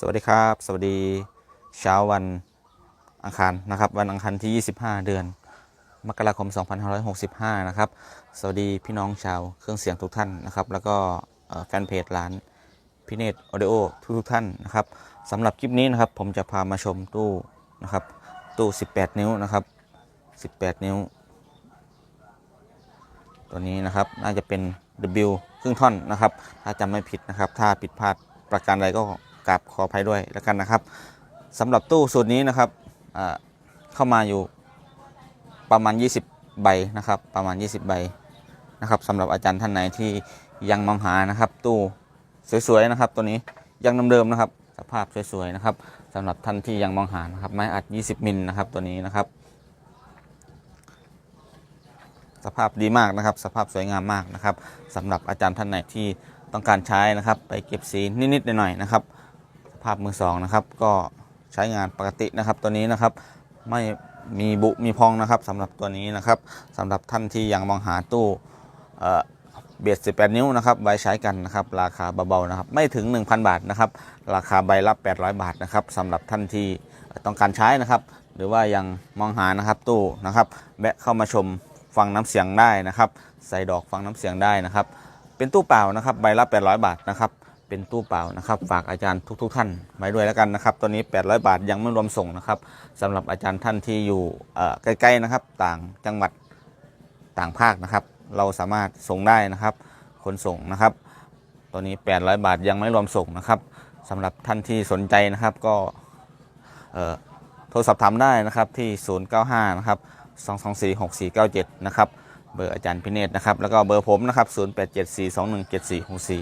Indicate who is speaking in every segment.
Speaker 1: สวัสดีครับ สวัสดีเช้าวันอังคารนะครับ วันอังคารที่ 25 เดือน มกราคม 2565 นะครับ สวัสดีพี่น้องชาวเครื่องเสียงทุกท่านนะครับ แล้วก็แฟนเพจร้านพิเนตออดิโอทุกทุกท่านนะครับสำหรับคลิปนี้นะครับ ผมจะพามาชมตู้นะครับ ตู้ 18 นิ้วนะครับ 18 นิ้ว ตัวนี้นะครับน่าจะเป็น W ครึ่งท่อนนะครับ ถ้าจำไม่ผิดนะครับ ถ้าผิดพลาดประการใดก็ กราบขออภัยด้วยแล้วกันนะครับสำหรับตู้สูตรนี้นะครับเข้ามาอยู่ประมาณ 20 ใบนะครับ ประมาณ 20 ใบนะครับสำหรับอาจารย์ท่านไหนที่ยังมองหานะครับ ตู้สวยๆนะครับ ตัวนี้ยังเดิมๆนะครับ สภาพสวยๆนะครับสำหรับท่านที่ยังมองหานะครับ ไม้อัด 20 มิลนะครับ ตัวนี้นะครับ สภาพดีมากนะครับ สภาพสวยงามมากนะครับสำหรับอาจารย์ท่านไหนที่ต้องการใช้นะครับ ไปเก็บสีนิดๆหน่อยๆนะครับ ภาพมือสองนะครับ ก็ใช้งานปกตินะครับ ตัวนี้นะครับไม่มีบุมีพองนะครับสำหรับตัวนี้นะครับสำหรับท่านที่ยังมองหาตู้เบียด18 นิ้วนะครับไว้ใช้กันนะครับราคาเบาๆนะครับไม่ถึง 1,000 บาทนะครับราคาใบละ 800 บาทนะครับสำหรับท่านที่ต้องการใช้นะครับ หรือว่ายังมองหานะครับตู้นะครับแวะเข้ามาชมฟังน้ำเสียงได้นะครับ ใส่ดอกฟังน้ำเสียงได้นะครับ เป็นตู้เปล่านะครับใบละ 800 บาทนะครับ เป็นตู้เปล่านะครับฝากอาจารย์ทุกๆท่านไว้ด้วยแล้วกันนะครับตัวนี้ 800 บาทยังไม่รวมส่งนะครับสำหรับอาจารย์ท่านที่อยู่ใกล้ๆนะครับ ต่างจังหวัดต่างภาคนะครับ เราสามารถส่งได้นะครับขนส่งนะครับตัวนี้ 800 บาทยังไม่รวมส่งนะครับสำหรับท่านที่สนใจนะครับก็โทรสอบถามได้นะครับที่ 095 นะครับ 2246497 นะครับ เบอร์อาจารย์พิเนตนะครับ แล้วก็เบอร์ผมนะครับ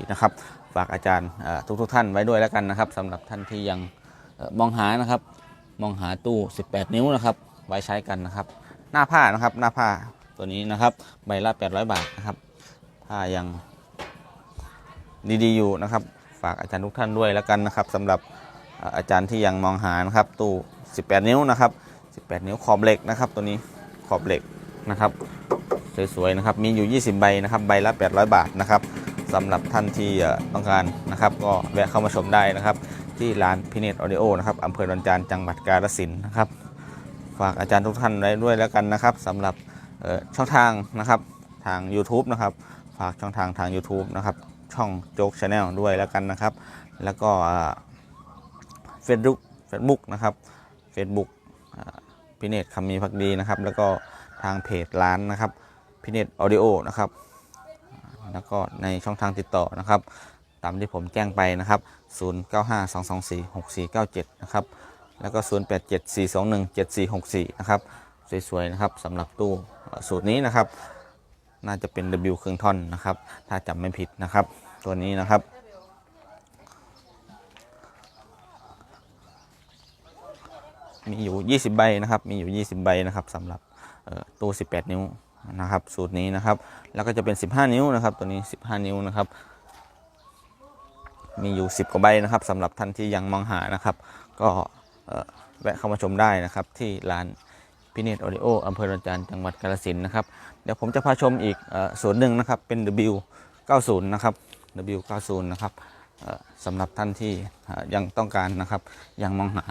Speaker 1: 0874217464นะครับ ฝากอาจารย์เอ่อทุกท่านไว้ด้วยแล้วกันนะครับสำหรับท่านที่ยังมองหานะครับ มองหาตู้ 18 นิ้วนะครับ ไว้ใช้กันนะครับ หน้าผ้านะครับ หน้าผ้าตัวนี้นะครับ ใบละ 800 บาทนะครับ ผ้ายังดีๆอยู่นะครับ ฝากอาจารย์ทุกท่านด้วยแล้วกันนะครับสำหรับเอ่ออาจารย์ที่ยังมองหานะครับ ตู้ 18 นิ้วนะครับ 18 นิ้วขอบเหล็กนะครับ ตัวนี้ขอบเหล็กนะครับ สวยๆนะครับมีอยู่ 20 ใบนะครับใบละ 800 บาทนะครับสำหรับท่านที่ต้องการนะครับ ก็แวะเข้ามาชมได้นะครับ ที่ร้านพิเนตออดิโอนะครับอำเภอดอนจานจังหวัดกาฬสินธุ์นะครับ ฝากอาจารย์ทุกท่านไว้ด้วยแล้วกันนะครับสำหรับช่องทางนะครับทาง YouTube นะครับ ฝากช่องทางทาง YouTube นะครับช่องโจ๊กชาแนลด้วยแล้วกันนะครับ แล้วก็เฟซบุ๊กเฟซบุ๊กนะครับ Facebook พิเนตคำมีพักดีนะครับ แล้วก็ทางเพจร้านนะครับ พิเนตออดิโอนะครับ แล้วก็ในช่องทางติดต่อนะครับ ตามที่ผมแจ้งไปนะครับ 0952246497 นะครับ แล้วก็ 0874217464 นะครับ สวยๆ นะครับสำหรับตู้สูตรนี้นะครับ น่าจะเป็น W เครื่องท่อนนะครับ ถ้าจำไม่ผิดนะครับ ตัวนี้นะครับมีอยู่ 20 ใบนะครับ มีอยู่ 20 ใบนะครับสำหรับตู้ 18 นิ้ว นะครับ สูตรนี้นะครับ แล้วก็จะเป็น 15 นิ้วนะครับ ตัวนี้ 15 นิ้วนะครับ มีอยู่ 10กว่าใบนะครับสำหรับท่านที่ยังมองหานะครับ ก็แวะเข้ามาชมได้นะครับที่ร้านพิเนตออดิโออำเภอดอนจานจังหวัดกาฬสินนะครับ เดี๋ยวผมจะพาชมอีกส่วนหนึ่งนะครับ เป็น W90 นะครับ W90 นะครับสำหรับท่านที่ยังต้องการนะครับ ยังมองหา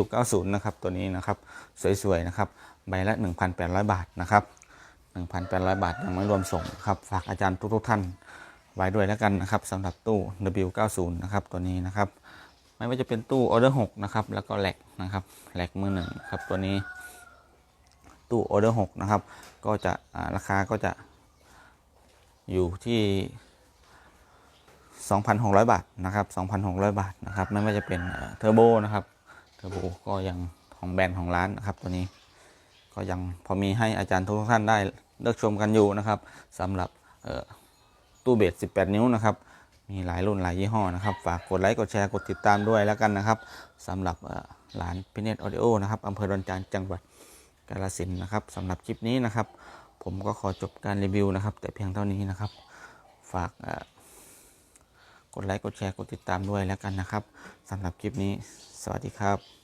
Speaker 1: W90 นะครับ ตัวนี้นะครับ สวยๆนะครับ ใบละ 1,800 บาทนะครับ 1,800 บาทยังไม่รวมส่งครับ ฝากอาจารย์ทุกๆท่านไว้ด้วยแล้วกันนะครับสำหรับตู้ W90 นะครับตัวนี้นะครับ ไม่ว่าจะเป็นตู้ออเดอร์6นะครับแล้วก็แหลกนะครับแหลกมือหนึ่งครับตัวนี้ ตู้ออเดอร์6นะครับก็จะราคาก็จะอยู่ที่ 2,600 บาทนะครับ 2,600 บาทนะครับไม่ว่าจะเป็นเทอร์โบนะครับเทอร์โบก็ยังของแบรนด์ของร้านนะครับตัวนี้ ก็ยังพอมีให้อาจารย์ทุกท่านได้เลือกชมกันอยู่นะครับสำหรับตู้เบส18 นิ้วนะครับ มีหลายรุ่นหลายยี่ห้อนะครับ ฝากกดไลค์ กดแชร์ กดติดตามด้วยแล้วกันนะครับสำหรับเอ่อร้านพิเนตออดิโอนะครับอำเภอดอนจานจังหวัดกาฬสินธุ์นะครับสำหรับคลิปนี้นะครับ ผมก็ขอจบการรีวิวนะครับ แต่เพียงเท่านี้นะครับ ฝากกดไลค์ กดแชร์ กดติดตามด้วยแล้วกันนะครับสำหรับคลิปนี้ สวัสดีครับ